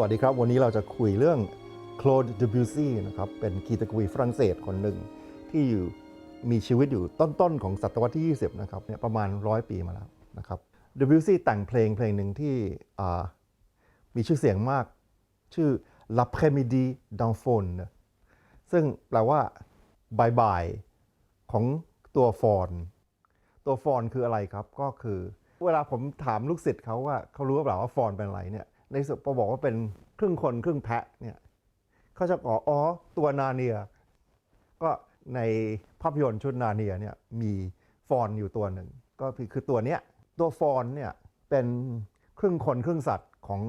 วัสดีครับ วันนี้เราจะคุยเรื่องโคลดเดบิวซีนะครับเป็นกีตากวีฝรั่งเศสคนหนึ่งที่อยู่มีชีวิตอยู่ต้นๆ ของศตวรรษที่ 20 นะครับเนี่ยประมาณร้อยปีมาแล้วนะครับเดบิวซีแต่งเพลงเพลงหนึ่งที่มีชื่อเสียงมากชื่อ La p r è m i d i d'un faune ซึ่งแปลว่าบ่ายๆของตัวฟอนตัวฟอนคืออะไรครับก็คือ เวลาผมถามลูกศิษย์เขาว่าเขารู้หรือเปล่าว่าฟอนเป็นอะไรเนี่ย ในสุดพอบอกว่าเป็นครึ่งคนครึ่งแพะเนี่ยเขาจะบออ๋อตัวนาเนีย ก็ในภาพยนตร์ชุดนาเนียเนี่ยมีฟอนอยู่ตัวหนึ่ง ก็คือคือตัวเนี้ยตัวฟอนเนี่ยเป็นครึ่งคนครึ่งสัตว์ของ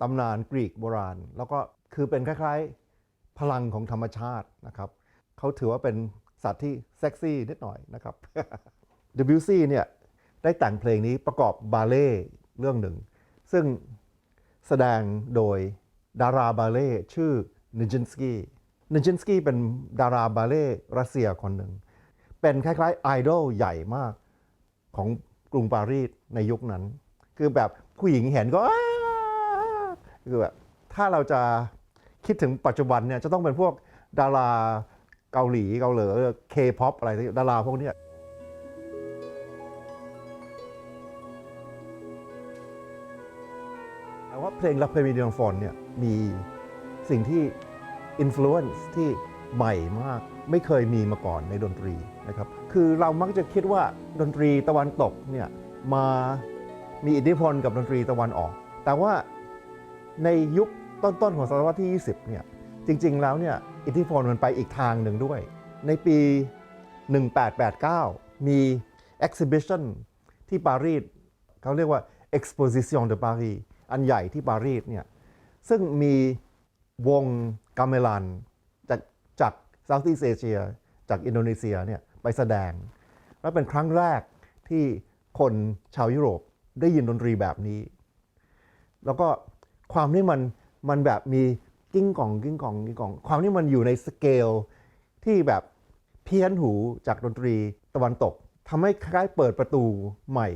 ตำนานกรีกโบราณ แล้วก็คือเป็นคล้ายๆพลังของธรรมชาตินะครับเขาถือว่าเป็นสัตว์ที่เซ็กซี่นิดหน่อยนะครับ WC เนี่ยได้แต่งเพลงนี้ประกอบบาเล่เรื่องหนึ่ง ซึ่ง แสดงโดยดาราบาเล่ชื่อนิจินสกี้นิจินสกี้เป็นดาราบาเล่รัสเซียคนหนึ่ง เป็นคล้ายๆไอดอลใหญ่มากของกรุงปารีสในยุคนั้น คือแบบผู้หญิงเห็นก็คือแบบถ้าเราจะคิดถึงปัจจุบันเนี่ยจะต้องเป็นพวกดาราเกาหลีเกาหลีเคป๊อปอะไรดาราพวกนี้ ว่าเพลง La p r e m i d i o n f o n เนี่ยมีสิ่งที่ influence ที่ใหม่มากไม่เคยมีมาก่อนในดนตรีนะครับคือเรามักจะคิดว่าดนตรีตะวันตกเนี่ยมามีอิทธิพลกับดนตรีตะวันออก แต่ว่าในยุคต้นๆของศตวรรษที่ 20เนี่ยจริงๆแล้วเนี่ยอิทธิพลมันไปอีกทางหนึ่งด้วย ในปี 1889 มี exhibition ที่ปารีสเขาเรียกว่า Exposition de Paris อันใหญ่ที่ปารีสเนี่ยซึ่งมีวงกาเมลันจากจากเซาท์อีสเอเชียจากอินโดนีเซียเนี่ยไปแสดง และเป็นครั้งแรกที่คนชาวยุโรปได้ยินดนตรีแบบนี้ แล้วก็ความที่มันมันแบบมีกิ้งกองกิ้งกองกิ้งกอง ความที่มันอยู่ในสเกลที่แบบเพี้ยนหูจากดนตรีตะวันตกทำให้คล้ายเปิดประตูใหม่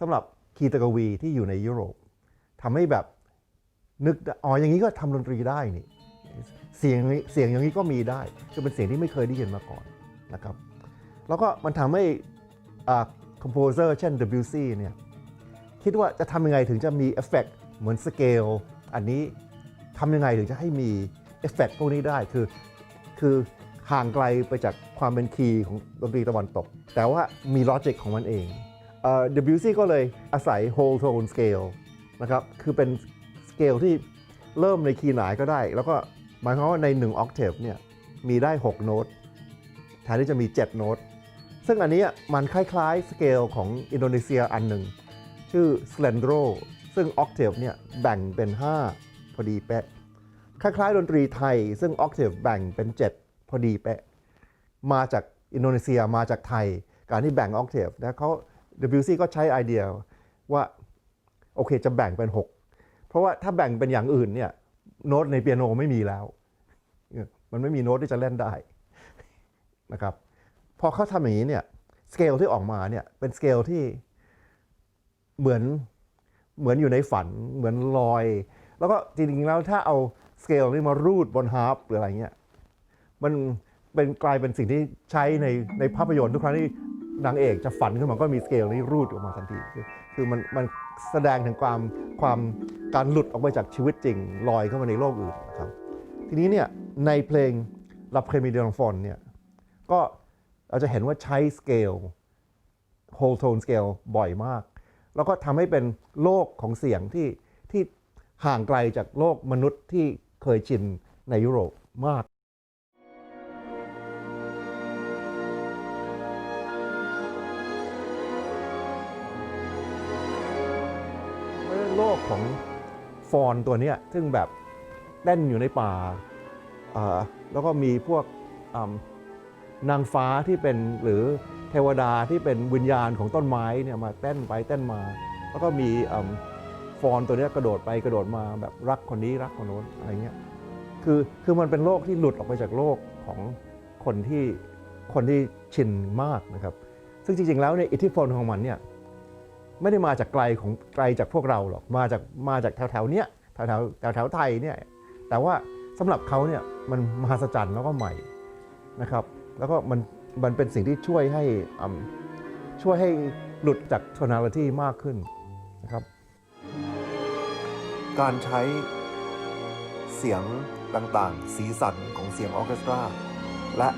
สำหรับคีตกวีที่อยู่ในยุโรป ทำให้แบบนึกอ๋ออย่างนี้ก็ทำดนตรีได้นี่เสียงเสียงอย่างนี้ก็มีได้คือเป็นเสียงที่ไม่เคยได้ยินมาก่อนนะครับแล้วก็มันทำให้คอมโพเซอร์เช่น WC เนี่ยคิดว่าจะทำยังไงถึงจะมีเอฟเฟกต์เหมือนสเกลอันนี้ทำยังไงถึงจะให้มีเอฟเฟกต์พวกนี้ได้คือคือห่างไกลไปจากความเป็นคีย์ของดนตรีตะวันตก แต่ว่ามีลอจิกของมันเองเอ่อ WC ก็เลยอาศัย whole tone scale นะครับ คือเป็นสเกลที่เริ่มในคีย์ไหนก็ได้ แล้วก็หมายความว่าใน1 octave เนี่ยมีได้ 6 โน้ตแทนที่จะมี 7 โน้ต ซึ่งอันนี้มันคล้ายๆ สเกลของอินโดนีเซียอันหนึ่ง ชื่อ Slendro ซึ่ง octave เนี่ยแบ่งเป็น 5 พอดีเป๊ะ คล้ายๆ ดนตรีไทย ซึ่ง octave แบ่งเป็น 7 พอดีเป๊ะ มาจากอินโดนีเซียมาจากไทย การที่แบ่ง octave นะเขา WC ก็ใช้ไอเดียว่า โอเคจะแบ่งเป็น 6 เพราะว่าถ้าแบ่งเป็นอย่างอื่นเนี่ยโน้ตในเปียโนไม่มีแล้ว มันไม่มีโน้ตที่จะเล่นได้นะครับพอเขาทำอย่างนี้เนี่ยสเกลที่ออกมาเนี่ยเป็นสเกลที่เหมือนเหมือนอยู่ในฝันเหมือนลอย แล้วก็จริงๆแล้วถ้าเอาสเกลนี้มารูดบนฮาร์ปหรืออะไรเงี้ยมันเป็นกลายเป็นสิ่งที่ใช้ในในภาพยนตร์ทุกครั้งที่นางเอกจะฝันขึ้นมาก็มีสเกลนี้รูดออกมาทันที คือมันมัน แสดงถึงความความการหลุดออกไปจากชีวิตจริงลอยเข้ามาในโลกอื่นนะครับทีนี้เนี่ยในเพลง La p r e m i d i o n f o n เนี่ยก็เราจะเห็นว่าใช้สเกล whole tone scale บ่อยมาก แล้วก็ทำให้เป็นโลกของเสียงที่ที่ห่างไกลจากโลกมนุษย์ที่เคยชินในยุโรปมาก ของฟอนตัวนี้ซึ่งแบบเต้นอยู่ในป่า แล้วก็มีพวกนางฟ้าที่เป็นหรือเทวดาที่เป็นวิญญาณของต้นไม้เนี่ยมาเต้นไปเต้นมา แล้วก็มีอฟอนตัวนี้กระโดดไปกระโดดมาแบบรักคนนี้รักคนโน้นอะไรเงี้ยคือคือมันเป็นโลกที่หลุดออกไปจากโลกของคนที่คนที่ชินมากนะครับ ซึ่งจริงๆแล้วเนี่ยอิทธิพลของมันเนี่ย ไม่ได้มาจากไกลของไกลจากพวกเราหรอกมาจากมาจากแถวๆเนี้ยแถวแถวแถวแถวไทยเนี่ยแต่ว่าสำหรับเขาเนี่ยมันมหัศจรรย์แล้วก็ใหม่นะครับแล้วก็มันมันเป็นสิ่งที่ช่วยให้ช่วยให้หลุดจาก tonality มากขึ้นนะครับการใช้เสียงต่างๆ สีสันของเสียงออเคสตรา และ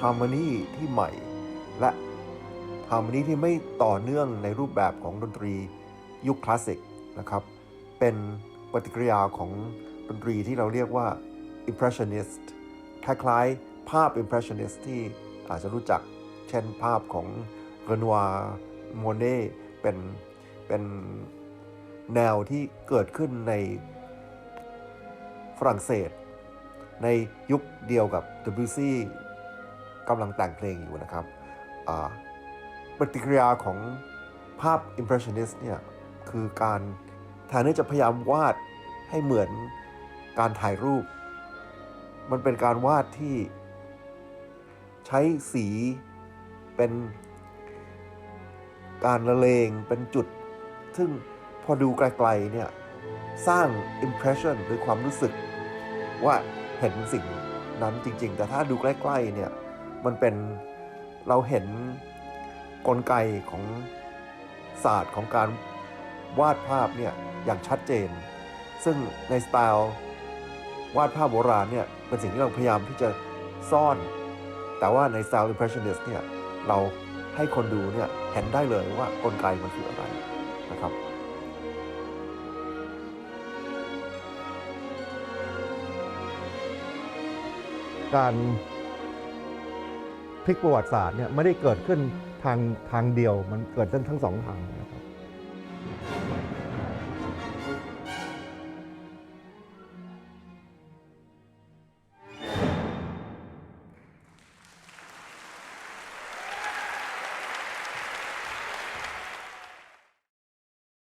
ฮาร์โมนีที่ใหม่ และ ฮาร์โมนีที่ไม่ต่อเนื่องในรูปแบบของดนตรียุคคลาสสิกนะครับ เป็นปฏิกิริยาของดนตรีที่เราเรียกว่า impressionist คล้ายๆภาพ impressionist ที่อาจจะรู้จัก เช่นภาพของเรนวโมเน่เป็นเป็นแนวที่เกิดขึ้นในฝรั่งเศส ในยุคเดียวกับ Debussy กำลังแต่งเพลงอยู่นะครับอ่า ปฏิกิริยาของภาพ Impressionist เนี่ยคือการแทนที่จะพยายามวาดให้เหมือนการถ่ายรูป มันเป็นการวาดที่ใช้สีเป็นการละเลงเป็นจุด ซึ่งพอดูไกลๆเนี่ยสร้าง impression หรือความรู้สึกว่าเห็นสิ่งนั้นจริง ๆ แต่ถ้าดูใกล้ ๆ เนี่ย มันเป็นเราเห็น กลไกของศาสตร์ของการวาดภาพเนี่ยอย่างชัดเจน ซึ่งในสไตล์วาดภาพโบราณเนี่ยเป็นสิ่งที่เราพยายามที่จะซ่อน แต่ว่าในสไตล์ impressionist เนี่ยเราให้คนดูเนี่ยเห็นได้เลยว่ากลไกมันคืออะไรนะครับการ พลิกประวัติศาสตร์เนี่ยไม่ได้เกิดขึ้นทางทางเดียวมันเกิดขึ้นทั้งสองทางนะครับ